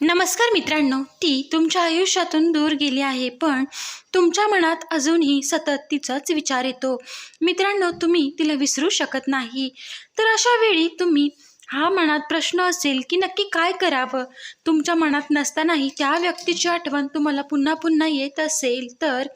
नमस्कार मित्रांनो ती तुमच्या आयुष्यातून दूर गेली आहे पण तुमच्या मनात अजूनही सतत तिचाच विचार येतो. मित्रांनो तुम्ही तिला विसरू शकत नाही. तर अशा वेळी तुम्ही हा मनात प्रश्न असेल की नक्की काय करावं? तुमच्या मनात नसतानाही त्या व्यक्तीची आठवण तुम्हाला पुन्हा पुन्हा येत असेल तर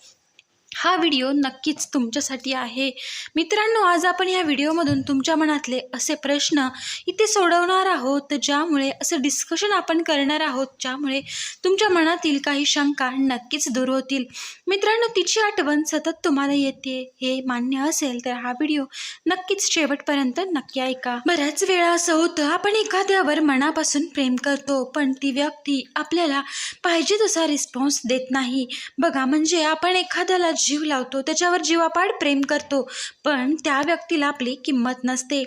हा व्हिडिओ नक्कीच तुमच्यासाठी आहे. मित्रांनो आज आपण या व्हिडिओमधून तुमच्या मनातले असे प्रश्न इथे सोडवणार आहोत ज्यामुळे असं डिस्कशन आपण करणार आहोत ज्यामुळे तुमच्या मनातील काही शंका नक्कीच दूर होतील. मित्रांनो तिची आठवण सतत तुम्हाला येते हे मान्य असेल तर हा व्हिडिओ नक्कीच शेवटपर्यंत नक्की ऐका. बऱ्याच वेळा असं होतं आपण एखाद्यावर मनापासून प्रेम करतो पण ती व्यक्ती आपल्याला पाहिजे तसा रिस्पॉन्स देत नाही. बघा म्हणजे आपण एखाद्याला जीव लावतो त्याच्यावर जीवापाड प्रेम करतो पण त्या व्यक्तीला आपली किंमत नसते.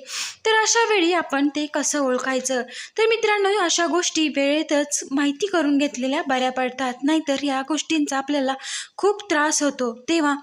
तर अशा वेळी आपण ते कसं ओळखायचं? तर मित्रांनो अशा गोष्टी वेळेतच माहिती करून घेतलेल्या बऱ्या पडतात. नाहीतर या गोष्टींचा आपल्याला खूप त्रास होतो. तेव्हा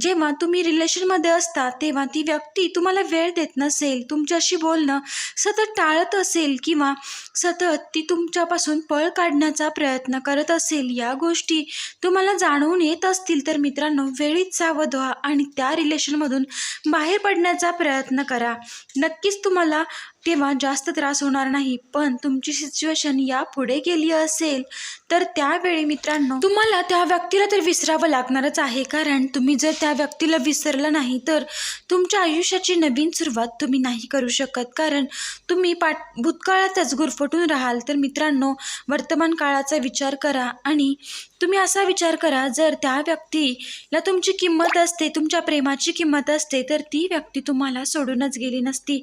जेव्हा तुम्ही रिलेशनमध्ये असता तेव्हा ती व्यक्ती तुम्हाला वेळ देत नसेल तुमच्याशी बोलणं सतत टाळत असेल किंवा सतत ती तुमच्यापासून पळ काढण्याचा प्रयत्न करत असेल या गोष्टी तुम्हाला जाणवून येत असतील. तर मित्रांनो वेळीच सावध व्हा आणि त्या रिलेशनमधून बाहेर पडण्याचा प्रयत्न करा. नक्कीच तुम्हाला तेव्हा जास्त त्रास होणार नाही पण तुमची सिच्युएशन यापुढे गेली असेल तर त्यावेळी मित्रांनो तुम्हाला त्या व्यक्तीला तर विसरावं लागणारच आहे. कारण तुम्ही जर त्या व्यक्तीला विसरलं नाही तर तुमच्या आयुष्याची नवीन सुरुवात तुम्ही नाही करू शकत. कारण तुम्ही पाठ भूतकाळातच गुरफटून राहाल. तर मित्रांनो वर्तमान काळाचा विचार करा आणि तुम्ही असा विचार करा जर त्या व्यक्तीला तुमची किंमत असते तुमच्या प्रेमाची किंमत असते तर ती व्यक्ती तुम्हाला सोडूनच गेली नसती.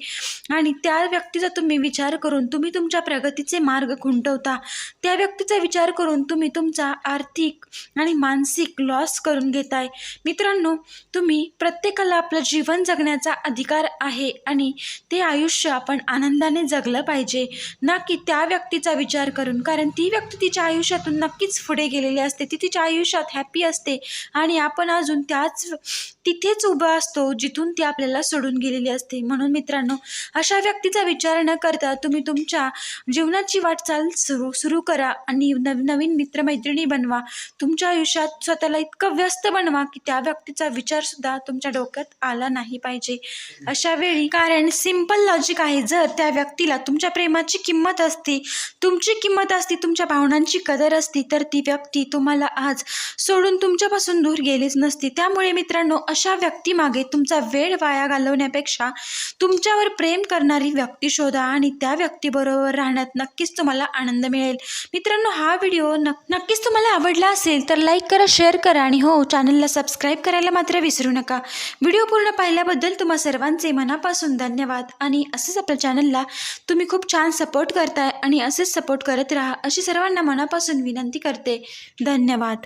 आणि त्या व्यक्तीचा तुम्ही विचार करून तुम्ही तुमच्या प्रगतीचे मार्ग खुंटवता त्या व्यक्तीचा विचार करून तुम्ही तुमचा आर्थिक आणि मानसिक लॉस करून घेताय. मित्रांनो तुम्ही प्रत्येकाला आपलं जीवन जगण्याचा अधिकार आहे आणि ते आयुष्य आपण आनंदाने जगलं पाहिजे. ना की त्या व्यक्तीचा विचार करून कारण ती व्यक्ती तिच्या आयुष्यातून नक्कीच पुढे गेलेली असते. ती तिच्या आयुष्यात हॅपी असते आणि आपण अजून त्याच तिथेच उभा असतो जिथून ती आपल्याला सोडून गेलेली असते. म्हणून मित्रांनो अशा व्यक्तीचा विचार न करता तुम्ही तुमच्या जीवनाची वाटचाल सुरू सुरू करा आणि नव नवीन मित्रमैत्रिणी बनवा. तुमच्या आयुष्यात स्वतःला इतकं व्यस्त बनवा की त्या व्यक्तीचा विचारसुद्धा तुमच्या डोक्यात आला नाही पाहिजे. अशा वेळी कारण सिंपल लॉजिक आहे जर त्या व्यक्तीला तुमच्या प्रेमाची किंमत असते तुमची किंमत असती तुमच्या भावनांची कदर असती तर ती व्यक्ती तुम्हाला आज सोडून तुमच्यापासून दूर गेलीच नसती. त्यामुळे मित्रांनो अशा व्यक्तीमागे तुमचा वेळ वाया घालवण्यापेक्षा तुमच्यावर प्रेम करणारी व्यक्ती शोधा आणि त्या व्यक्तीबरोबर राहण्यात नक्कीच तुम्हाला आनंद मिळेल. मित्रांनो हा व्हिडिओ नक् नक्कीच तुम्हाला आवडला असेल तर लाईक करा शेअर करा आणि हो चॅनलला सबस्क्राईब करायला मात्र विसरू नका. व्हिडिओ पूर्ण पाहिल्याबद्दल तुम्हा सर्वांचे मनापासून धन्यवाद आणि असेच आपल्या चॅनलला तुम्ही खूप छान सपोर्ट करताय आणि असेच सपोर्ट करत राहा अशी सर्वांना मनापासून विनंती करते. धन्यवाद.